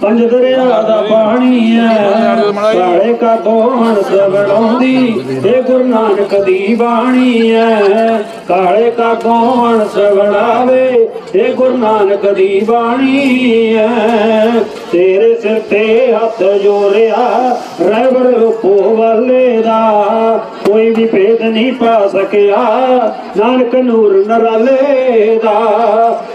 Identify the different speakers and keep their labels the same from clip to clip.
Speaker 1: ਪੰਜ ਦਰਿਆ ਦਾ ਪਾਣੀ ਹੈ। ਕਾਲੇ ਕਾ ਦੋਹਣ ਸਵੜਾਉਂਦੀ ਇਹ ਗੁਰੂ ਨਾਨਕ ਦੀ ਬਾਣੀ ਹੈ। ਕਾਲੇ ਕਾ ਦੋਹਣ ਸਵੜਾਵੇ ਇਹ ਗੁਰੂ ਨਾਨਕ ਦੀ ਬਾਣੀ ਹੈ। ਤੇਰੇ ਸਿਰ ਤੇ ਹੱਥ ਜੋੜਿਆ ਰਹਿਬਰ ਰੂਪੋ ਵਾਲੇ ਦਾ। ਕੋਈ ਵੀ ਭੇਦ ਨਹੀਂ ਪਾ ਸਕਿਆ, ਨਾਨਕ ਨੂਰ ਨਰਾਲੇ ਦਾ।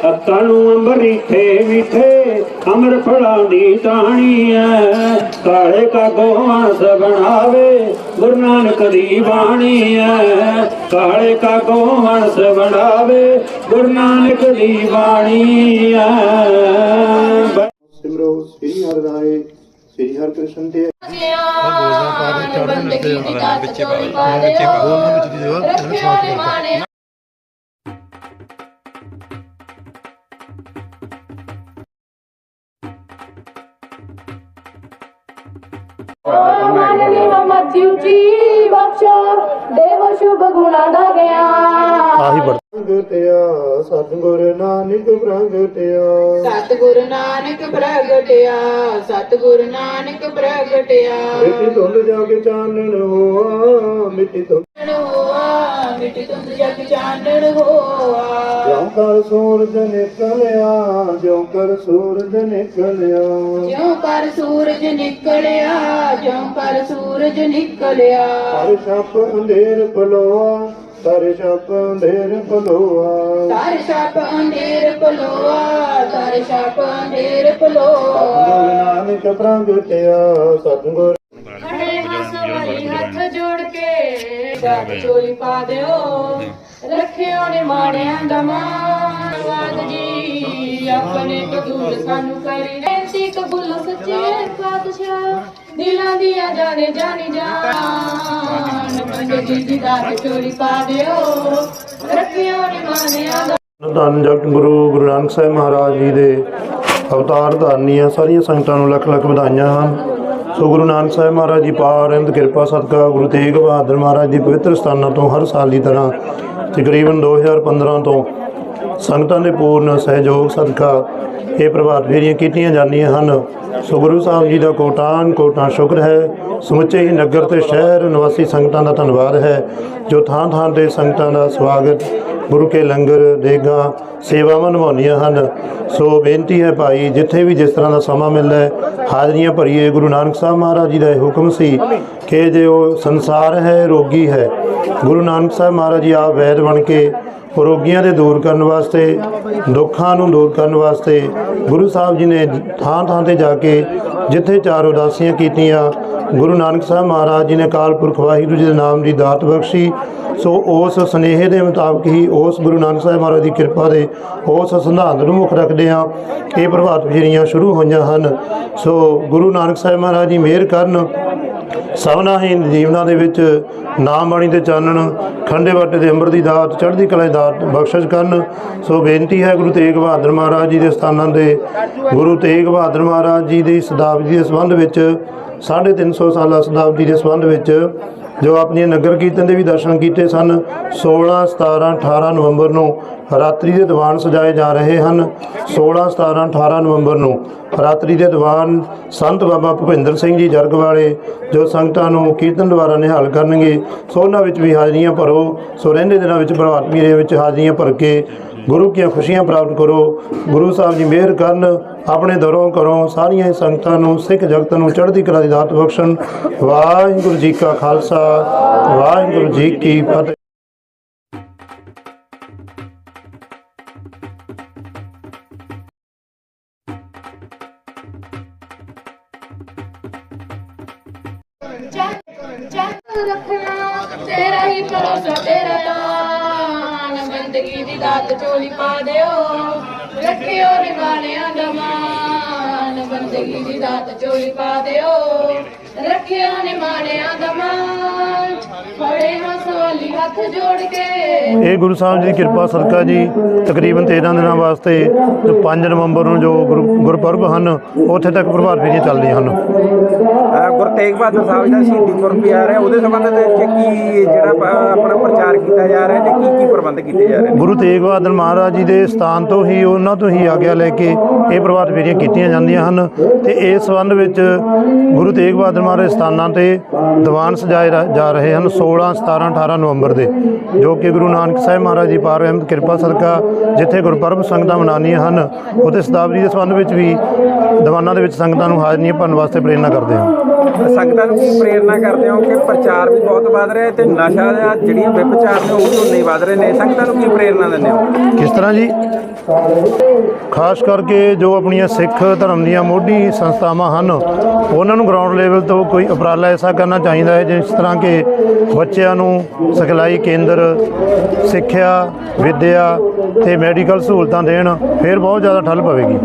Speaker 1: ਅੱਤਾਂ ਨੂੰ ਅੰਬਰੀਠੇ ਮਿੱਠੇ, ਅਮਰ ਫਲਾਂ ਦੀ ਟਾਣੀ ਹੈ ਕਾਲੇ ਕਾ ਗੋਹਣ ਬਣਾਵੇ ਗੁਰੂ ਨਾਨਕ ਦੀ ਬਾਣੀ ਹੈ ਕਾਲੇ ਕਾ ਗੋਹਣ ਬਣਾਵੇ ਗੁਰੂ ਨਾਨਕ ਦੀ ਬਾਣੀ ਹੈ
Speaker 2: ਸਿਮਰੋ ਸ੍ਰੀ ਹਰਿ ਰਾਏ, ਸ੍ਰੀ ਹਰਿ ਕ੍ਰਿਸ਼ਨ ਦੇ
Speaker 3: ਬੰਦਗੀ ਦੀ ਦਾਤ ਚੋਰੀ ਪਾ ਦਿਓ ਰੱਖਿਓ ਨੇ ਮਾਣੇ ਮਨ ਦੀ ਬਖਸ਼ੋ, ਦੇਵ ਸ਼ੁਭ ਗੁਣਾ ਦਾ ਗਿਆਨ।
Speaker 2: ਪ੍ਰਗਟਿਆ ਸਤਿਗੁਰ ਨਾਨਕ ਪ੍ਰਗਟਿਆ
Speaker 3: ਸਤਿਗੁਰ ਨਾਨਕ ਪ੍ਰਗਟਿਆ ਸਤਿਗੁਰ ਨਾਨਕ ਪ੍ਰਗਟਿਆ
Speaker 2: ਮਿੱਟੀ ਧੁੰਦ ਜਾ ਕੇ ਚਾਨਣ ਹੋਆ ਮਿੱਟੀ ਧੁੰਦ
Speaker 3: ਹੋਆ ਮਿੱਟੀ ਤੁੰਦ ਜਗ ਚਾਨਣ ਹੋਆ।
Speaker 2: ਜਿਉ ਕਰ ਸੂਰਜ ਨਿਕਲਿਆ ਜਿਉ ਕਰ ਸੂਰਜ ਨਿਕਲਿਆ।
Speaker 3: ਜਿਉ ਕਰ ਸੂਰਜ ਨਿਕਲਿਆ ਜਿਉ ਕਰ ਸੂਰਜ ਨਿਕਲਿਆ।
Speaker 2: ਹਰ ਛਪ ਅੰਧੇਰ ਪਲੋਆ ਸਾਰੇ ਛਪ ਅੰਧੇਰ ਪਲੋਆ
Speaker 3: ਤਾਰ ਛਾਪ ਅੰਧੇਰ ਪਲੋਆ ਤਾਰ ਛਾਪ ਅੰਧੇਰ ਪਲੋਆ
Speaker 2: ਸਤਿਗੁਰ ਨਾਨਕ ਪ੍ਰਗਟਿਆ ਸਤਿਗੁਰ।
Speaker 3: ਖੜੇ ਹਸਵਾਈ ਹੱਥ ਜੋੜ ਕੇ ਦਾਤ ਚੋਲੀ ਪਾ ਦਿਓ। ਰੱਖਿਓ ਨੇ ਮਾਣਿਆਂ ਦਾ ਮਾਣ। ਵਾਦ ਜੀ ਆਪਣੇ ਕਬੂਲ ਸਾਨੂੰ ਕਰੀ ਸੱਚੇ ਪਾਤਸ਼ਾਹ ਦਿਲਾਂ ਦੀਆਂ ਜਾਣੇ ਜਾਣੀ ਜਾਨ ਪੰਡਤ ਦੀ ਦਾਤ ਚੋਲੀ ਪਾ ਦਿਓ ਰੱਖਿਓ ਨੇ ਦਾ
Speaker 2: ਧੰਨ ਜਗਤ ਗੁਰੂ ਗੁਰੂ ਨਾਨਕ ਸਾਹਿਬ ਮਹਾਰਾਜ ਜੀ ਦੇ ਅਵਤਾਰ ਧਾਰਨੀਆਂ, ਸਾਰੀਆਂ ਸੰਗਤਾਂ ਨੂੰ ਲੱਖ ਲੱਖ ਵਧਾਈਆਂ ਹਨ। ਸੋ ਗੁਰੂ ਨਾਨਕ ਸਾਹਿਬ ਮਹਾਰਾਜ ਜੀ ਪਾਰ ਰਹਿਮਤ ਕਿਰਪਾ ਸਦਕਾ ਗੁਰੂ ਤੇਗ ਬਹਾਦਰ ਮਹਾਰਾਜ ਦੀ ਪਵਿੱਤਰ ਸਥਾਨਾਂ ਤੋਂ ਹਰ ਸਾਲ ਦੀ ਤਰ੍ਹਾਂ ਤਕਰੀਬਨ 2015 ਤੋਂ ਸੰਗਤਾਂ ਦੇ ਪੂਰਨ ਸਹਿਯੋਗ, ਸਦਕਾ ਇਹ ਪ੍ਰਭਾਤ ਫੇਰੀਆਂ ਕੀਤੀਆਂ ਜਾਂਦੀਆਂ ਹਨ। ਸੋ ਗੁਰੂ ਸਾਹਿਬ ਜੀ ਦਾ ਕੋਟਾਨ, ਕੋਟਾਂ ਸ਼ੁਕਰ ਹੈ। ਸਮੁੱਚੇ ਹੀ ਨਗਰ ਤੇ ਸ਼ਹਿਰ ਨਿਵਾਸੀ ਸੰਗਤਾਂ ਦਾ ਧੰਨਵਾਦ ਹੈ। ਜੋ ਥਾਂ ਥਾਂ ਤੇ ਸੰਗਤਾਂ ਦਾ ਸਵਾਗਤ, ਗੁਰੂ ਕੇ ਲੰਗਰ, ਦੇਗਾ, ਸੇਵਾਵਾਂ ਨਿਭਾਉਂਦੀਆਂ ਹਨ। ਸੋ ਬੇਨਤੀ ਹੈ ਭਾਈ, ਜਿੱਥੇ ਵੀ ਜਿਸ ਤਰ੍ਹਾਂ ਦਾ ਸਮਾਂ ਮਿਲਦਾ ਹੈ, ਹਾਜ਼ਰੀਆਂ ਭਰੀਏ। ਗੁਰੂ ਨਾਨਕ ਸਾਹਿਬ ਮਹਾਰਾਜ ਜੀ ਦਾ ਇਹ ਹੁਕਮ ਸੀ ਕਿ ਜੇ ਉਹ ਸੰਸਾਰ ਹੈ, ਰੋਗੀ ਹੈ, ਗੁਰੂ ਨਾਨਕ ਸਾਹਿਬ ਮਹਾਰਾਜ ਜੀ ਆਪ ਵੈਦ ਬਣ ਕੇ ਰੋਗੀਆਂ ਦੇ ਦੂਰ ਕਰਨ ਵਾਸਤੇ, ਦੁੱਖਾਂ ਨੂੰ ਦੂਰ ਕਰਨ ਵਾਸਤੇ ਗੁਰੂ ਸਾਹਿਬ ਜੀ ਨੇ ਥਾਂ ਥਾਂ ਤੇ ਜਾ ਕੇ ਜਿੱਥੇ ਚਾਰ ਉਦਾਸੀਆਂ ਕੀਤੀਆਂ, ਗੁਰੂ ਨਾਨਕ ਸਾਹਿਬ ਮਹਾਰਾਜ ਜੀ ਨੇ ਕਾਲ ਪੁਰਖ ਵਾਹਿਗੁਰੂ ਜੀ ਦੇ ਨਾਮ ਦੀ ਦਾਤ ਬਖਸ਼ੀ, ਸੋ ਉਸ ਸਨੇਹ ਦੇ ਮੁਤਾਬਕ ਹੀ ਉਸ ਗੁਰੂ ਨਾਨਕ ਸਾਹਿਬ ਮਹਾਰਾਜ ਦੀ ਕਿਰਪਾ ਦੇ ਉਸ ਸਿਧਾਂਤ ਨੂੰ ਮੁੱਖ ਰੱਖਦੇ ਆ ਇਹ ਪ੍ਰਭਾਤ ਫੇਰੀਆਂ ਸ਼ੁਰੂ ਹੋਈਆਂ ਹਨ। ਸੋ ਗੁਰੂ ਨਾਨਕ ਸਾਹਿਬ ਮਹਾਰਾਜ ਜੀ ਮਿਹਰ ਕਰਨ ਸਭਨਾ ਹੀ ਜੀਵਨਾਂ ਦੇ ਵਿੱਚ ਨਾਮ ਬਾਣੀ ਦੇ ਚਾਨਣ, ਖੰਡੇ ਬਾਟੇ ਦੇ ਅੰਮ੍ਰਿਤ ਦੀ ਦਾਤ, ਚੜ੍ਹਦੀ ਕਲਾ ਦੀ ਦਾਤ ਬਖਸ਼ਿਸ਼ ਕਰਨ। ਸੋ ਬੇਨਤੀ ਹੈ ਗੁਰੂ ਤੇਗ ਬਹਾਦਰ ਮਹਾਰਾਜ ਜੀ ਦੇ ਸਥਾਨਾਂ ਦੇ। ਗੁਰੂ ਤੇਗ ਬਹਾਦਰ ਮਹਾਰਾਜ ਜੀ ਦੀ ਸ਼ਤਾਬਦੀ ਦੇ ਸੰਬੰਧ ਵਿੱਚ 350 ਸਾਲਾ ਸ਼ਤਾਬਦੀ ਦੇ ਸੰਬੰਧ ਵਿੱਚ ਜੋ ਆਪਣੀਆਂ ਨਗਰ ਕੀਰਤਨ ਦੇ ਵੀ ਦਰਸ਼ਨ ਕੀਤੇ ਸਨ 16 17 18 ਨਵੰਬਰ ਨੂੰ ਰਾਤਰੀ ਦੇ ਦੀਵਾਨ ਸਜਾਏ ਜਾ ਰਹੇ ਹਨ। 16 17 18 ਨਵੰਬਰ ਨੂੰ ਰਾਤਰੀ ਦੇ ਦੀਵਾਨ ਸੰਤ ਬਾਬਾ ਭੁਪਿੰਦਰ ਸਿੰਘ ਜੀ ਜਰਗ ਵਾਲੇ ਜੋ ਸੰਗਤਾਂ ਨੂੰ ਕੀਰਤਨ ਦੁਆਰਾ ਨਿਹਾਲ ਕਰਨਗੇ, ਸੋ ਉਹਨਾਂ ਵਿੱਚ ਵੀ ਹਾਜ਼ਰੀਆਂ ਭਰੋ, ਸੋ ਰਹਿੰਦੇ ਦਿਨਾਂ ਵਿੱਚ ਪ੍ਰਭਾਤ ਦੇ ਵਿੱਚ ਹਾਜ਼ਰੀਆਂ ਭਰ ਕੇ ਗੁਰੂ ਕੀਆਂ ਖੁਸ਼ੀਆਂ ਪ੍ਰਾਪਤ ਕਰੋ। ਗੁਰੂ ਸਾਹਿਬ ਜੀ ਮਿਹਰ ਕਰਨ, ਆਪਣੇ ਦਰੋਂ ਕਰੋ ਸਾਰੀਆਂ ਸੰਗਤਾਂ ਨੂੰ, ਸਿੱਖ ਜਗਤ ਨੂੰ ਚੜ੍ਹਦੀ ਕਲਾ ਦੀ ਦਾਤ ਬਖਸ਼ਣ। ਵਾਹਿਗੁਰੂ ਜੀ ਕਾ ਖਾਲਸਾ, ਵਾਹਿਗੁਰੂ ਜੀ ਕੀ ਫਤਿਹ।
Speaker 3: ਚੱਕ ਰੱਖਣਾ। ਤੇਰਾ ਹੀ ਭਰੋਸਾ, ਤੇਰਾ ਤਾਨ ਬੰਦਗੀ ਦੀ ਦਾਤ ਚੋਲੀ ਪਾ ਦਿਓ। ਰੱਖਿਓ ਨਿਵਾਣਿਆਂ ਦਾ ਮਾਨ ਬੰਦਗੀ ਦੀ ਦਾਤ ਚੋਲੀ ਪਾ ਦਿਓ। ਰੱਖਿਓ ਨਿਵਾਣਿਆਂ ਦਾ ਮਾਨ ਫੜੇ ਹਾਂ ਸਵਾਲੀ ਹੱਥ ਜੋੜ ਕੇ।
Speaker 2: ਇਹ ਗੁਰੂ ਸਾਹਿਬ ਜੀ ਦੀ ਕਿਰਪਾ ਸਦਕਾ ਜੀ ਤਕਰੀਬਨ 13 ਦਿਨਾਂ ਵਾਸਤੇ ਜੋ 5 ਨਵੰਬਰ ਨੂੰ ਜੋ ਗੁਰੂ- ਗੁਰਪੁਰਬ ਹਨ ਉੱਥੇ ਤੱਕ ਪ੍ਰਭਾਤ ਫੇਰੀਆਂ ਚੱਲਦੀਆਂ ਹਨ।
Speaker 4: ਅਹ ਗੁਰੂ ਤੇਗ ਬਹਾਦਰ ਸਾਹਿਬ ਦਾ ਸ਼ਹੀਦੀ ਗੁਰਪੁਰਬ ਆ ਰਿਹਾ। ਉਹਦੇ ਸੰਬੰਧ ਦੇ ਵਿੱਚ ਕੀ ਜਿਹੜਾ ਪ- ਆਪਣਾ ਪ੍ਰਚਾਰ ਕੀਤਾ ਜਾ ਰਿਹਾ ਤੇ ਕੀ ਕੀ ਪ੍ਰਬੰਧ ਕੀਤੇ ਜਾ ਰਹੇ ਨੇ?
Speaker 2: ਗੁਰੂ ਤੇਗ ਬਹਾਦਰ ਮਹਾਰਾਜ ਜੀ ਦੇ ਸਥਾਨ ਤੋਂ ਹੀ ਉਹਨਾਂ ਤੋਂ ਹੀ ਆਗਿਆ ਲੈ ਕੇ ਇਹ ਪ੍ਰਭਾਤ ਫੇਰੀਆਂ ਕੀਤੀਆਂ ਜਾਂਦੀਆਂ ਹਨ ਤੇ ਇਸ ਸੰਬੰਧ ਵਿੱਚ ਗੁਰੂ ਤੇਗ ਬਹਾਦਰ ਮਹਾਰਾਜ ਦੇ ਸਥਾਨਾਂ ਤੇ ਦੀਵਾਨ ਸਜਾਏ ਰਾ- ਜਾ ਰਹੇ ਹਨ। 16 17 18 ਨਵੰਬਰ ਦੇ ਜੋ ਕਿ ਗੁਰੂ ਨਾਨਕ ਸਾਹਿਬ ਮਹਾਰਾਜ ਦੀ ਪਾਰ ਰਹਿਮਤ ਕਿਰਪਾ ਸਦਕਾ ਜਿੱਥੇ ਗੁਰਪੁਰਬ ਸੰਗਤਾਂ ਮਨਾਉਣੀਆਂ ਹਨ ਉੱਥੇ ਸ਼ਤਾਬਦੀ ਦੇ ਸੰਬੰਧ ਵਿੱਚ ਵੀ ਦੀਵਾਨਾਂ ਦੇ ਵਿੱਚ ਸੰਗਤਾਂ ਨੂੰ ਹਾਜ਼ਰੀਆਂ ਭਰਨ ਵਾਸਤੇ ਪ੍ਰੇਰਨਾ ਕਰਦੇ ਹਾਂ।
Speaker 4: ਸੰਗਤਾਂ ਨੂੰ ਕੀ ਪ੍ਰੇਰਨਾ ਕਰਦੇ ਹੋ ਕਿ ਪ੍ਰਚਾਰ ਵੀ ਬਹੁਤ ਵੱਧ ਰਿਹਾ ਤੇ ਨਸ਼ਾ ਜਾਂ ਜਿਹੜੀਆਂ ਵਿਭਚਾਰ ਨੇ ਉਹ ਤੋਂ ਨਹੀਂ ਵੱਧ ਰਹੇ ਨੇ। ਸੰਗਤਾਂ ਨੂੰ ਕੀ ਪ੍ਰੇਰਨਾ ਦਿੰਦੇ ਹੋ?
Speaker 2: ਕਿਸ ਤਰ੍ਹਾਂ ਜੀ? ਖਾਸ ਕਰਕੇ ਜੋ ਆਪਣੀਆਂ ਸਿੱਖ ਧਰਮ ਦੀਆਂ ਮੋਢੀ ਸੰਸਥਾਵਾਂ ਹਨ ਉਹਨਾਂ ਨੂੰ ਗਰਾਊਂਡ ਲੈਵਲ ਤੋਂ ਕੋਈ ਉਪਰਾਲਾ ਐਸਾ ਕਰਨਾ ਚਾਹੀਦਾ ਹੈ ਜਿਸ ਤਰ੍ਹਾਂ ਕਿ ਬੱਚਿਆਂ ਨੂੰ ਸਿਖਲਾਈ ਕੇਂਦਰ ਸਿੱਖਿਆ ਵਿੱਦਿਆ ਤੇ ਮੈਡੀਕਲ ਸਹੂਲਤਾਂ ਦੇਣ ਫਿਰ ਬਹੁਤ ਜ਼ਿਆਦਾ ਠੱਲ ਪਵੇਗੀ।